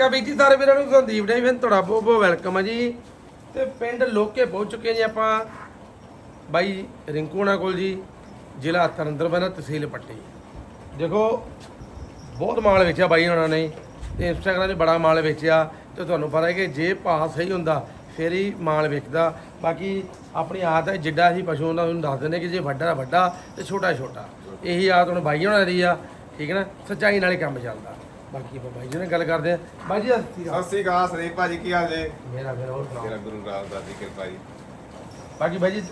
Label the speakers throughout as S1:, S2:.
S1: ਨਮਸਕਾਰ ਵੀਰ ਜੀ ਸਾਰੇ ਵੀਰਾਂ ਨੂੰ ਸੰਦੀਪ ਡੇ ਫਿਰ ਤੁਹਾਡਾ ਬਹੁਤ ਬਹੁਤ ਵੈਲਕਮ ਹੈ ਜੀ। ਤੇ ਪਿੰਡ ਲੋਕੇ ਪਹੁੰਚ ਚੁੱਕੇ ਜੀ ਆਪਾਂ। ਬਾਈ ਰਿੰਕੂਣਾ ਕੋਲ ਜੀ, ਜ਼ਿਲ੍ਹਾ ਤਰਨਤਾਰਨ ਤਹਿਸੀਲ ਪੱਟੀ। ਦੇਖੋ, ਬਹੁਤ ਮਾਲ ਵੇਚਿਆ ਬਾਈ ਉਹਨਾਂ ਨੇ। ਤੇ ਇੰਸਟਾਗ੍ਰਾਮ 'ਤੇ ਬੜਾ ਮਾਲ ਵੇਚਿਆ। ਤੇ ਤੁਹਾਨੂੰ ਪਤਾ ਹੈ ਕਿ ਜੇ ਭਾਅ ਸਹੀ ਹੁੰਦਾ, ਫਿਰ ਹੀ ਮਾਲ ਵੇਚਦਾ। ਬਾਕੀ ਆਪਣੀ ਆਦਤ ਹੈ ਜਿੱਡਾ ਅਸੀਂ ਪਸ਼ੂ ਉਹਨਾਂ ਨੂੰ ਦੱਸ ਦਿੰਦੇ ਕਿ ਜੇ ਵੱਡਾ ਵੱਡਾ ਤੇ ਛੋਟਾ ਛੋਟਾ। ਇਹੀ ਆਦਤ ਹੁਣ ਬਾਈ ਉਹਨਾਂ ਦੀ ਆ। ਠੀਕ ਹੈ ਨਾ? ਸੱਚਾਈ ਨਾਲ ਹੀ ਕੰਮ ਚੱਲਦਾ। ਬਾਕੀ ਆਪਾਂ ਬਾਈ ਜੀ ਨਾਲ ਗੱਲ ਕਰਦੇ ਆ ਬਾਈ ਜੀ ਸਤਿ ਸ਼੍ਰੀ ਅਕਾਲ।
S2: ਸਤਿ ਸ੍ਰੀ ਅਕਾਲ ਸਰੀਪ ਭਾਜੀ ਕੀ ਹਾਲ ਜੇ?
S1: ਮੇਰਾ ਫਿਰ ਹੋਰ
S2: ਤੇਰਾ
S1: ਸੁਣਾਓ
S2: ਗੁਰੂ ਰਾਮਦਾਸ ਦੀ ਕਿਰਪਾ ਜੀ।
S1: ਬਾਕੀ ਬਾਈ ਜੀ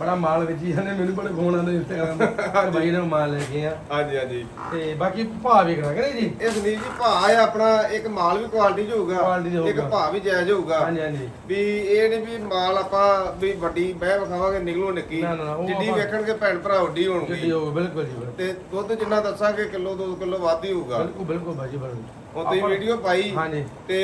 S1: ਬੜਾ ਮਾਲ ਵੇਚੀ ਜਾਂਦੇ ਮੈਨੂੰ ਬੜੇ ਫੋਨ ਆਉਂਦੇ ਇੰਸਟਾਗ੍ਰਾਮ ਤੇ। ਬਾਈ ਨੇ ਮਾਲ ਲੈ ਕੇ ਆ।
S2: ਹਾਂਜੀ ਹਾਂਜੀ।
S1: ਤੇ ਬਾਕੀ ਭਾਅ ਵੇਖਣਾ ਕਿ ਨਹੀਂ ਜੀ?
S2: ਇਹ ਸੰਦੀਪ ਜੀ ਭਾਅ ਹੈ ਆਪਣਾ ਇੱਕ ਮਾਲ ਵੀ ਕੁਆਲਿਟੀ ਚ ਹੋਊਗਾ
S1: Quality 'ਚ
S2: ਇੱਕ
S1: ਹੋਊਗਾ।
S2: ਭਾਅ ਵੀ ਜਾਇਜ਼ ਹੋਊਗਾ।
S1: ਹਾਂਜੀ ਹਾਂਜੀ।
S2: ਵੀ ਇਹ ਨਹੀਂ ਵੀ ਮਾਲ ਆਪਾਂ ਵੀ ਵੱਡੀ ਬਹਿ ਵਿਖਾਵਾਂਗੇ ਨਿਕਲੋ ਨਿੱਕੀ।
S1: ਨਾ, ਨਾ, ਨਾ, ਉਹ
S2: ਜਿੱਡੀ
S1: ਆਪਾਂ-
S2: ਵੇਖਣਗੇ ਭੈਣ ਭਰਾ ਉੱਡੀ
S1: ਗੱਡੀ
S2: ਹੋਣਗੇ
S1: ਹੋ ਬਿਲਕੁਲ ਜੀ ਬਿਲਕੁਲ।
S2: ਤੇ ਦੁੱਧ ਜਿੰਨਾ ਦੱਸਾਂਗੇ ਕਿਲੋ 2 ਕਿਲੋ ਵੱਧ ਹੀ ਹੋਊਗਾ।
S1: ਬਿਲਕੁਲ ਬਿਲਕੁਲ ਬਾਈ ਜੀ ਬਿਲਕੁਲ।
S2: ਹੁਣ ਤੁਸੀਂ
S1: ਆਪਾਂ-
S2: ਵੀਡੀਓ ਪਾਈ
S1: ਹਾਂਜੀ।
S2: ਤੇ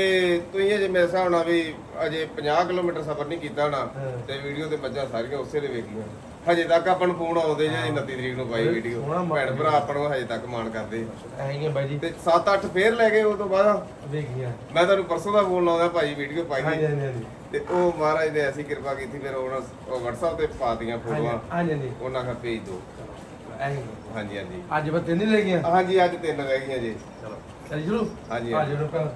S2: ਤੁਸੀਂ ਅਜੇ ਮੇਰੇ ਹਿਸਾਬ ਨਾਲ ਵੀ ਅਜੇ 50 ਕਿਲੋਮੀਟਰ ਸਫ਼ਰ ਨਹੀਂ ਕੀਤਾ ਹੋਣਾ
S1: ਹਾਂ।
S2: ਤੇ ਵੀਡੀਓ ਤੇ ਮੱਝਾਂ ਸਾਰੀਆਂ ਉਸੇ ਦੇ ਵੇਖੀਆਂ ਹਜੇ ਤੱਕ ਆਪਾਂ ਨੂੰ ਫੋਨ ਆਉਂਦੇ ਜੇ 29 ਤਰੀਕ ਨੂੰ ਪਾਈ ਵੀਡੀਓ
S1: ਸੋਹਣਾ ਮਾਣ
S2: ਭੈਣ ਭਰਾ ਆਪਾਂ ਨੂੰ ਹਜੇ ਤੱਕ ਮਾਣ ਕਰਦੇ
S1: ਐਂ ਹੀ ਆ ਬਾਈ ਜੀ।
S2: ਤੇ 7-8 ਫੇਰ ਲੈ ਗਏ ਉਹ ਤੋਂ ਬਾਅਦ।
S1: ਵੇਖੀਆਂ
S2: ਮੈਂ ਤੁਹਾਨੂੰ ਪਰਸੋਂ ਦਾ ਫੋਨ ਲਾਉਂਦਾ ਭਾਈ ਵੀਡੀਓ ਪਾਈ
S1: ਹਾਂਜੀ ਹਾਂਜੀ ਹਾਂਜੀ।
S2: ਤੇ ਉਹ ਮਹਾਰਾਜ ਨੇ ਐਸੀ ਕਿਰਪਾ ਕੀਤੀ ਫਿਰ ਉਹਨਾਂ ਉਹ WhatsApp ਤੇ ਪਾ ਦੀਆਂ ਫੋਟੋਆਂ।
S1: ਹਾਂਜੀ ਹਾਂਜੀ।
S2: ਉਹਨਾਂ ਦਾ ਭੇਜ ਦਿਓ
S1: ਐਂ ਹੀ ਆ।
S2: ਹਾਂਜੀ ਹਾਂਜੀ।
S1: ਅੱਜ ਬੱਤੇ ਨਹੀਂ ਲੈ ਗਿਆ
S2: ਹਾਂਜੀ ਅੱਜ ਤਿੰਨ ਰਹਿ ਗਈਆਂ ਜੀ।
S1: ਚਲੋ ਚਲੀ ਸ਼ੁਰੂ
S2: ਹਾਂਜੀ,
S1: ਆ
S2: ਹਾਂਜੀ।
S1: ਜਰੂਰ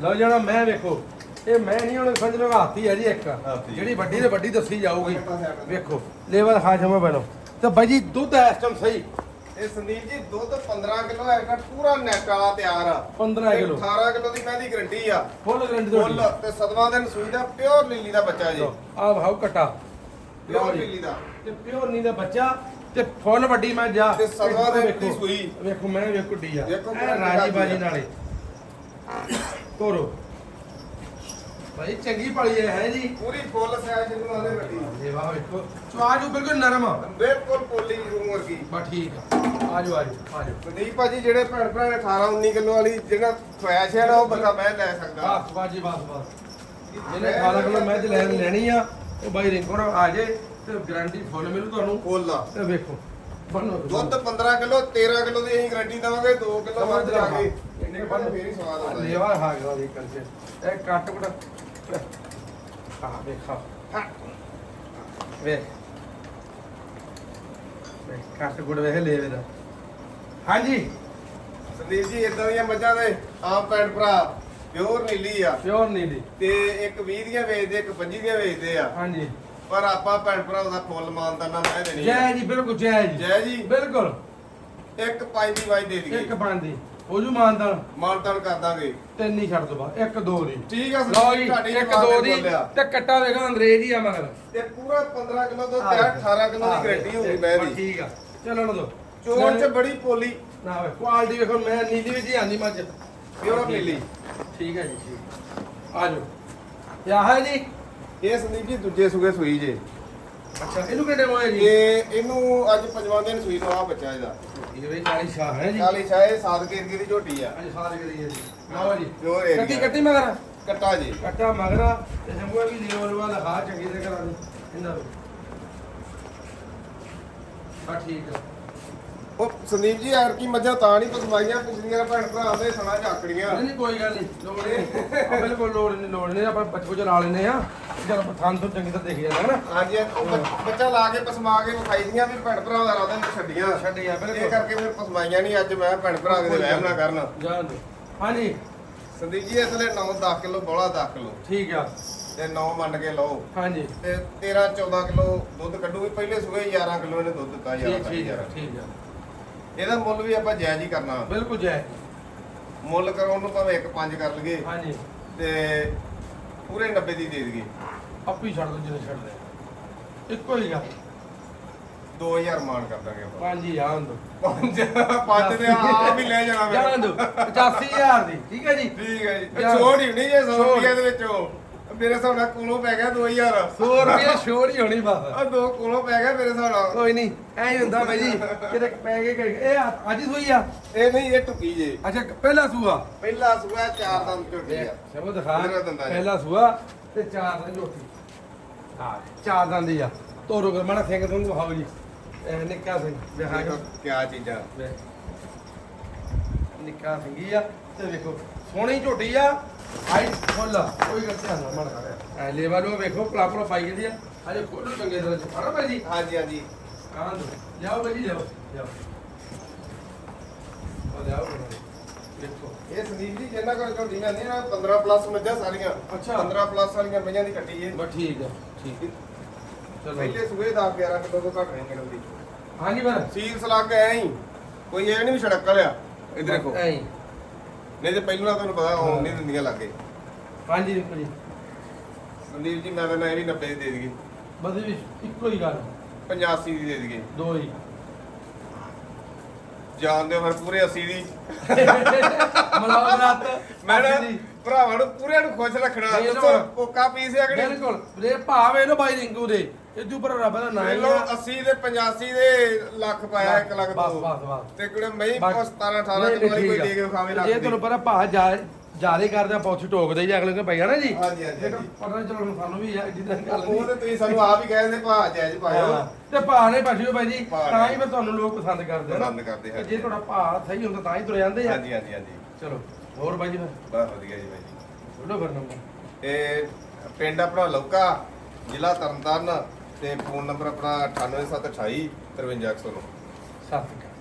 S1: ਲਓ ਜਣਾ ਮੈਂ ਵੇਖੋ ਇਹ ਮੈਂ ਨਹੀਂ ਹੁਣ ਸਮਝ ਲਓ ਹਾਥੀ ਹੈ ਜੀ ਇੱਕ।
S2: ਹਾਥੀ।
S1: ਜਿਹੜੀ ਵੱਡੀ ਤੇ ਵੱਡੀ ਦੱਸੀ ਜਾਊਗੀ। ਵੇਖੋ ਲੇਵਲ ਖਾ ਜਮਾ ਬੈਣੋ ਤੇ ਬਾਈ ਜੀ ਦੁੱਧ ਇਸ ਟਾਈਮ ਸਹੀ।
S2: ਇਹ ਸੰਦੀਪ ਜੀ ਦੁੱਧ 15 ਕਿਲੋ ਹੈਗਾ ਪੂਰਾ ਨੈਟ ਵਾਲਾ ਤਿਆਰ ਆ।
S1: 15
S2: ਤੇ
S1: ਕਿਲੋ।
S2: 18 ਕਿਲੋ ਦੀ ਮੈਂ ਦੀ ਗਰੰਟੀ ਆ।
S1: ਫੁੱਲ ਗਰੰਟੀ
S2: ਫੁੱਲ ਤੇ ਸਦਵਾ ਦਿਨ ਸੂਈ ਦਾ ਪਿਓਰ ਲੀਲੀ ਦਾ ਬੱਚਾ ਜੀ।
S1: ਆ ਭਾਉ ਕਟਾ
S2: ਪਿਓਰ ਲੀਲੀ ਦਾ।
S1: ਤੇ ਪਿਓਰ ਨਹੀਂ ਦਾ ਬੱਚਾ ਤੇ ਫੁੱਲ ਵੱਡੀ ਮੈਂ ਜਾ
S2: ਤੇ ਸਵਾ ਦੇ
S1: ਵੇਖੋ,
S2: ਸੂਈ।
S1: ਵੇਖੋ ਮੈਂ ਵੇਖੋ ਡੀ ਆ।
S2: ਵੇਖੋ
S1: ਰਾਜੀ ਬਾਜੀ। ਨਾਲੇ। ਤੋਰੋ। ਭਾਈ ਚੰਗੀ ਪਲੀ ਹੈ ਹੈ ਜੀ।
S2: ਪੂਰੀ ਫੁੱਲ ਸਾਈਜ਼ ਜਿਹਨੂੰ ਆਲੇ ਵੱਡੀ।
S1: ਇਹ ਵਾਹ ਵੇਖੋ। ਸਵਾਜੂ ਬਿਲਕੁਲ ਨਰਮ ਆ।
S2: ਬਿਲਕੁਲ ਪੋਲੀ ਰੂਮ ਵਰਗੀ।
S1: ਬਾ ਠੀਕ ਆ। ਆਜੋ ਆਜੋ ਆਜੋ।
S2: ਸੰਦੀਪ ਭਾਜੀ ਜਿਹੜੇ ਭੈਣ ਭਰਾ ਨੇ 18 19 ਕਿਲੋ ਵਾਲੀ ਜਿਹੜਾ ਖੁਆਇਸ਼ ਹੈ ਨਾ ਉਹ ਬੰਦਾ ਮੈਂ ਲੈ ਸਕਦਾ।
S1: ਬਸ ਬਾਜੀ ਬਸ ਬਸ ਜਿਹਨੇ 18 ਕਿਲੋ ਮੈਂ ਤੇ ਲੈਣ ਲੈਣੀ ਆ ਉਹ ਬਾਈ ਰਿੰਕੋ ਆ ਜੇ। ਤੇ ਗਾਰੰਟੀ ਫੁੱਲ ਮਿਲੂ ਤੁਹਾਨੂੰ?
S2: ਫੁੱਲ ਆ।
S1: ਤੇ ਵੇਖੋ ਬਣੋ
S2: ਦੁੱਧ 15 ਕਿਲੋ 13 ਕਿਲੋ ਦੀ ਅਸੀਂ ਗਾਰੰਟੀ ਦਵਾਂਗੇ 2 ਕਿਲੋ ਵੱਧ ਜਾ ਕੇ। ਇੰਨੇ ਬੰਨ ਫੇਰ ਹੀ ਸਵਾਦ ਆਉਂਦਾ ਜੀ।
S1: ਲੇਵਾ ਖਾ ਗਿਆ ਦੀ ਕੰਸੇ ਇਹ ਕੱਟ ਕੁਟ। ਆ ਵੇਖਾ। ਵੇ ਵੇ ਕੱਟ ਕੁਟ ਵੇਖ ਲੇਵੇ ਦਾ। ਹਾਂਜੀ।
S2: ਸੰਦੀਪ ਜੀ ਇਦਾਂ ਦੀਆਂ ਮੱਝਾਂ ਦੇ ਆਮ ਭੈਣ ਭਰਾ ਪਿਓਰ ਨੀਲੀ ਆ।
S1: ਪਿਓਰ ਨੀਲੀ।
S2: ਤੇ ਇੱਕ 20 ਦੀਆਂ ਵੇਚਦੇ ਇੱਕ 25 ਦੀਆਂ ਵੇਚਦੇ ਆ।
S1: ਹਾਂਜੀ।
S2: ਪਰ ਆਪਾਂ ਭੈਣ ਭਰਾ ਦਾ ਫੁੱਲ ਮਾਨਤਾ ਨਾ ਮੈਂ ਦੇਣੀ ਆ।
S1: ਜੈ ਜੀ ਬਿਲਕੁਲ ਜੈ ਜੀ।
S2: ਜੈ ਜੀ।
S1: ਬਿਲਕੁਲ।
S2: ਇੱਕ ਪੰਜ ਦੀ ਵਾਈ ਦੇ
S1: ਇੱਕ
S2: ਦਈਏ
S1: ਬੰਦੀ ਹੋ ਜੂ ਮਾਨਦਾਨ।
S2: ਮਾਨਤਾਨ ਕਰ ਦਾਂਗੇ।
S1: ਤਿੰਨ ਹੀ ਛੱਡ ਦੋ ਬਾ ਇੱਕ ਦੋ ਦੀ।
S2: ਠੀਕ ਆ
S1: ਲਓ ਜੀ
S2: ਤੁਹਾਡੀ
S1: ਇੱਕ ਦੋ
S2: ਨੇ
S1: ਦੀ
S2: ਬੋਲਿਆ।
S1: ਤੇ ਕੱਟਾ ਵੇਖੋ ਅੰਗਰੇਜ਼ ਹੀ ਆ ਮਗਰ।
S2: ਤੇ ਪੂਰਾ 15 ਕਿਲੋ ਤੋਂ
S1: ਆ ਵੇਖੋ।
S2: 18 ਕਿਲੋ
S1: ਆ
S2: ਦੀ ਗਰੰਟੀ ਹੋਊਗੀ ਮੈਂ
S1: ਬਸ
S2: ਦੀ
S1: ਠੀਕ ਆ। ਚਲੋ ਨਾ ਦੋ
S2: ਚੋਣ ਚ ਬੜੀ ਪੋਲੀ।
S1: ਨਾ ਵੇ ਕੁਆਲਿਟੀ ਵੇਖੋ ਮੈਂ ਨੀਲੀ ਵਿੱਚ ਹੀ ਆਂਦੀ ਮੱਝ।
S2: ਪਿਓਰ ਨੀਲੀ
S1: ਠੀਕ ਹੈ ਜੀ ਠੀਕ ਆ। ਜਾਓ। ਯਾ ਹੈ ਜੀ।
S2: ਇਹ ਸੰਦੀਪ ਜੀ ਦੂਜੇ ਸੁਗੇ ਸੂਈ ਜੇ।
S1: ਅੱਛਾ ਇਹਨੂੰ ਕਿਹੜੇ ਮੋਏ ਜੀ?
S2: ਤੇ ਇਹਨੂੰ ਅੱਜ ਪੰਜਵਾਂ ਦਿਨ ਸੂਈ ਤੋਂ ਆ ਬੱਚਾ ਇਹਦਾ।
S1: ਇਹ ਵੀ ਕਾਲੀ ਸ਼ਾਹ ਹੈ ਜੀ।
S2: ਕਾਲੀ ਸ਼ਾਹ ਸਾਦਕੇ ਇਰਗੀ ਦੀ ਝੋਟੀ ਆ।
S1: ਅੱਜ ਸਾਰੇ ਕਰੀਏ ਜੀ। ਲਓ ਜੀ।
S2: ਪਿਓਰ ਏਰੀਆ
S1: ਕੱਟੀ ਕੱਟੀ ਮਗਰ।
S2: ਕੱਟਾ ਜੀ।
S1: ਕੱਟਾ ਮਗਰਾ ਤੇ ਜੰਮੂਆ ਵੀ ਲੀਵਰ ਵਾਲਾ ਖਾ ਚੰਗੀ ਤੇ ਕਰਾ ਦੇ ਇਹਨਾਂ ਨੂੰ। ਬਾ ਠੀਕ ਆ।
S2: ਉਹ ਸੰਦੀਪ ਜੀ ਯਾਰ ਕੀ ਮੱਝਾਂ ਤਾਂ ਨਹੀਂ ਪਸਮਾਈਆਂ ਪਿਛਲੀਆਂ ਭੈਣ ਭਰਾ ਦੇ ਸਣਾ ਝਾਕੜੀਆਂ।
S1: ਨਹੀਂ ਨਹੀਂ ਕੋਈ ਗੱਲ ਨਹੀਂ ਲੋੜ ਨਹੀਂ ਆ ਬਿਲਕੁਲ ਲੋੜ ਨਹੀਂ ਲੋੜ ਨਹੀਂ ਆਪਾਂ ਬੱਚੋ ਚ ਲਾ ਲੈਨੇ ਆ ਜਦ ਥਾਂ ਤੋਂ ਚੰਗੀ ਤਰ੍ਹਾਂ ਦੇਖ ਜਾਂਦਾ ਹੈ ਨਾ
S2: ਹਾਂਜੀ ਉਹ ਬੱਚ- ਲਾ ਕੇ ਪਸਮਾ ਕੇ ਵਿਖਾਈ ਦੀਆਂ ਵੀ ਭੈਣ ਭਰਾ ਦਾ ਰਾਦਾ ਨਹੀਂ ਛੱਡੀਆਂ।
S1: ਛੱਡੀਆਂ
S2: ਇਹ
S1: ਬਿਲਕੁਲ।
S2: ਕਰਕੇ ਫਿਰ ਪਸਮਾਈਆਂ ਨਹੀਂ ਅੱਜ ਮੈਂ ਭੈਣ ਭਰਾ ਦੇ ਵਹਿਮ ਨਾ। ਕਰਨ।
S1: ਜਾਣ ਦਿਓ। ਹਾਂਜੀ।
S2: ਸੰਦੀਪ ਜੀ ਇਸ ਲਈ 9 10 ਕਿਲੋ ਬੋਲਾ 10 ਕਿਲੋ।
S1: ਠੀਕ ਆ।
S2: ਤੇ 9 ਮੰਨ ਕੇ ਲਓ।
S1: ਹਾਂਜੀ।
S2: ਤੇ 13 14 ਕਿਲੋ ਦੁੱਧ ਕੱਢੂਗੀ ਪਹਿਲੇ ਸੂਏ 11 ਕਿਲੋ ਇਹਨੇ ਦੁੱਧ ਦਿੱਤਾ
S1: ਠੀਕ
S2: ਯਾਰ
S1: ਠੀਕ ਆ ਠੀਕ ਆ।
S2: ਇਹਦਾ ਮੁੱਲ ਵੀ ਆਪਾਂ ਜਾਇਜ਼ ਹੀ ਕਰਨਾ।
S1: ਬਿਲਕੁਲ ਜੈ
S2: ਮੁੱਲ ਕਰਾਉਣ ਨੂੰ ਭਾਵੇਂ 1 5 ਕਰ ਲਈਏ
S1: ਹਾਂਜੀ।
S2: ਤੇ ਪੂਰੇ 90 ਦੀ ਦੇ ਦਈਏ।
S1: ਆਪੀ ਛੱਡ ਦੋ ਜਿਹਨੇ ਛੱਡ ਦੇ। ਇੱਕੋ ਹੀ ਗੱਲ।
S2: 2000 ਮਾਨ ਕਰ ਦਾਂਗੇ ਆਪਾਂ।
S1: ਪੰਜ ਹੀ ਆਉਣ ਦੋ।
S2: ਪੰਜ ਪੰਜ ਦੇ ਆਪ ਹੀ ਲੈ ਜਾਣਾ
S1: ਜਾਣ
S2: ਫਿਰ
S1: ਦੋ 85000 ਦੀ। ਠੀਕ ਹੈ ਜੀ?
S2: ਠੀਕ ਹੈ ਜੀ। ਛੋੜ ਹੀ ਨਹੀਂ ਜੇ 100
S1: ਛੋੜ।
S2: ਰੁਪਏ ਦੇ ਵਿੱਚੋਂ ਮੇਰੇ ਹਿਸਾਬ ਨਾਲ ਕੋਲੋਂ ਪੈ ਗਿਆ 2000
S1: 100 ਰੁਪਏ ਛੋੜ ਹੀ ਹੋਣੀ ਬਸ।
S2: ਆ ਦੋ ਕੋਲੋਂ ਪੈ ਗਿਆ ਮੇਰੇ ਹਿਸਾਬ ਨਾਲ।
S1: ਕੋਈ ਨਹੀਂ ਐਂ ਹੀ ਹੁੰਦਾ ਬਾਈ ਜੀ ਕਿਤੇ ਪੈ ਗਏ ਕਿ- ਇਹ ਅੱਜ ਹੀ ਸੋਈ ਆ?
S2: ਇਹ ਨਹੀਂ ਇਹ ਟੁਕੀ ਜੇ।
S1: ਅੱਛਾ ਪਹਿਲਾ ਸੂਆ?
S2: ਪਹਿਲਾ ਸੂਆ ਚਾਰ ਦੰਦ ਝੋਟੀ ਆ।
S1: ਸਭੋ ਦਿਖਾ।
S2: ਮੇਰਾ ਦੰਦਾ ਜੀ।
S1: ਪਹਿਲਾ ਸੂਆ ਤੇ ਚਾਰ ਦਿਨ ਝੋਟੀ। ਹਾਂ ਚਾਰ ਦਿਨ ਦੀ ਆ। ਤੋਰੋ ਕਰ ਮਾੜਾ ਸਿੰਘ ਤੋਂ ਵਿਖਾਓ ਜੀ। ਇਹ ਨਿੱਕਾ ਸਿੰਘ ਦਿਖਾ
S2: ਦੇਖੋ
S1: ਕੇ
S2: ਕਿਆ ਚੀਜ਼ਾਂ।
S1: ਵੇਖ। ਨਿੱਕਾ ਸਿੰਘੀ ਆ ਤੇ ਵੇਖੋ ਸੋਹਣੀ ਝੋਟੀ ਆ। ਕੋਈ ਮੜ ਵੇਖੋ ਪਾਈ ਆ? ਹਜੇ ਖੋਲੋ ਚੰਗੇ ਤਰ੍ਹਾਂ ਚ। ਫੜੋ ਭਾਈ ਜੀ।
S2: ਹਾਂਜੀ ਹਾਂਜੀ।
S1: ਕਾਂ ਦੋ ਲਿਆਓ ਭਾਈ ਜੀ ਲਿਆਓ ਲਿਆਓ। ਉਹ ਲਿਆਓ ਵੇਖੋ
S2: ਇਹ ਸੰਦੀਪ ਜੀ ਜਿੰਨਾ ਕੋਲ ਝੋਟੀ ਮੈਂ ਨਹੀਂ ਨਾ 15 ਪਲੱਸ ਮੱਝਾਂ ਸਾਰੀਆਂ।
S1: ਅੱਛਾ।
S2: 15 ਪਲੱਸ ਵਾਲੀਆਂ ਮੱਝਾਂ ਦੀ ਕੱਟੀ ਏ
S1: ਬਸ ਠੀਕ ਹੈ ਠੀਕ। ਹੈ ਚਲੋ।
S2: ਪਹਿਲੇ ਸੂਏ 10 11 ਕਿਲੋ ਤੋਂ ਘੱਟ ਨਹੀਂ ਨਿਕਲਦੀ।
S1: ਹਾਂਜੀ ਫਿਰ
S2: ਸੀਲ ਸਲਾਕ ਐ ਹੀ ਕੋਈ ਇਹ ਨਹੀਂ ਛੜਕ ਲਿਆ। ਇਧਰ ਦੇਖੋ
S1: ਐਂ ਹੀ।
S2: ਨਹੀਂ ਤੇ ਪਹਿਲਾਂ ਤੁਹਾਨੂੰ ਪਤਾ ਹੋਣ ਨਹੀਂ ਦਿੰਦੀਆਂ ਲੱਗੇ।
S1: ਹਾਂਜੀ ਦੇਖੋ ਜੀ।
S2: ਸੰਦੀਪ ਜੀ ਮੈਂ ਤਾਂ ਨਾ ਇਹ ਵੀ 90 ਦੀ ਦੇ ਦਈਏ।
S1: ਬਸ ਇਹ ਵੀ ਇੱਕੋ ਹੀ ਗੱਲ।
S2: 85 ਦੀ ਦੇ ਦਈਏ।
S1: ਦੋ ਹੀ।
S2: ਜਾਣਦੇ ਫਿਰ ਪੂਰੇ 80 ਦੀ।
S1: ਮਲਾਉ ਰਾਤ
S2: ਮੈਂ ਨਾ। ਭਰਾਵਾਂ ਨੂੰ ਪੂਰਿਆਂ ਨੂੰ ਖੁਸ਼ ਰੱਖਣਾ।
S1: ਨਹੀਂ,
S2: ਦੱਸੋ
S1: ਨਾ।
S2: ਕੋਕਾ ਪੀਸ ਹੈ ਕਿ ਨਹੀਂ?
S1: ਬਿਲਕੁਲ। ਰੇ ਭਾਵ ਇਹਨੂੰ ਬਾਈ ਰਿੰਕੂ ਦੇ। ਇਦੋਂ ਪਰ ਰੱਬ ਦਾ ਨਾਂ ਹੀ
S2: ਲੋ
S1: ਆ
S2: 80 ਦੇ 85 ਦੇ ਲੱਖ ਪਾਇਆ 1 ਲੱਖ
S1: ਬਸ
S2: ਦੋ।
S1: ਬਸ ਬਸ
S2: ਤੇ ਕਿਹੜੇ ਮਈ
S1: ਬਾਕੀ-
S2: 17 18
S1: ਨਹੀਂ,
S2: ਕਿਲੋ ਵਾਲੀ ਕੋਈ। ਦੇ ਕੇ ਖਾਵੇ ਲੱਖ
S1: ਜੇ
S2: ਦੀ।
S1: ਤੁਹਾਨੂੰ ਪਤਾ ਭਾ ਜਾ ਜਾਰੇ ਕਰਦੇ ਆ ਪੌਥੀ ਟੋਕਦੇ ਹੀ ਅਗਲੇ ਨੂੰ ਪਈਆ ਨਾ ਜੀ।
S2: ਹਾਂਜੀ, ਹਾਂਜੀ, ਹਾਂਜੀ।
S1: ਪਤਾ ਚਲੋ ਹੁਣ ਸਾਨੂੰ ਵੀ ਆ ਜਿੱਦਾਂ ਦੀ ਗੱਲ
S2: ਉਹ
S1: ਨਹੀਂ।
S2: ਤੇ ਤੁਸੀਂ ਸਾਨੂੰ ਆਪ ਹੀ ਕਹਿੰਦੇ ਭਾ ਜਾਇਜ਼ ਪਾਇਓ।
S1: ਹਾਂ, ਤੇ ਭਾ ਨੇ ਪਾਠਿਓ ਬਾਈ ਜੀ
S2: ਭਾ
S1: ਤਾਂ। ਹੀ ਫਿਰ ਤੁਹਾਨੂੰ ਲੋਕ ਪਸੰਦ ਕਰਦੇ ਆ ਨਾ।
S2: ਪਸੰਦ ਕਰਦੇ ਆ।
S1: ਤੇ ਜੇ ਤੁਹਾਡਾ ਭਾ ਸਹੀ ਹੁੰਦਾ ਤਾਂ ਹੀ ਤੁਰ ਜਾਂਦੇ ਆ।
S2: ਹਾਂਜੀ ਹਾਂਜੀ ਹਾਂਜੀ।
S1: ਚਲੋ ਹੋਰ ਬਾਈ ਜੀ ਫਿਰ?
S2: ਬਸ ਵਧੀਆ ਜੀ ਬਾਈ ਜੀ।
S1: ਛੋੜੋ ਫਿਰ ਨੰਬਰ।
S2: ਇਹ ਪਿੰਡ ਆਪਣਾ ਲੌਕਾ ਜ਼ਿਲ੍ਹਾ ਤਰਨਤਾਰਨ। ਤੇ ਫੋਨ ਨੰਬਰ ਆਪਣਾ 98728 53109
S1: ਸਤਿ ਸ਼੍ਰੀ ਅਕਾਲ।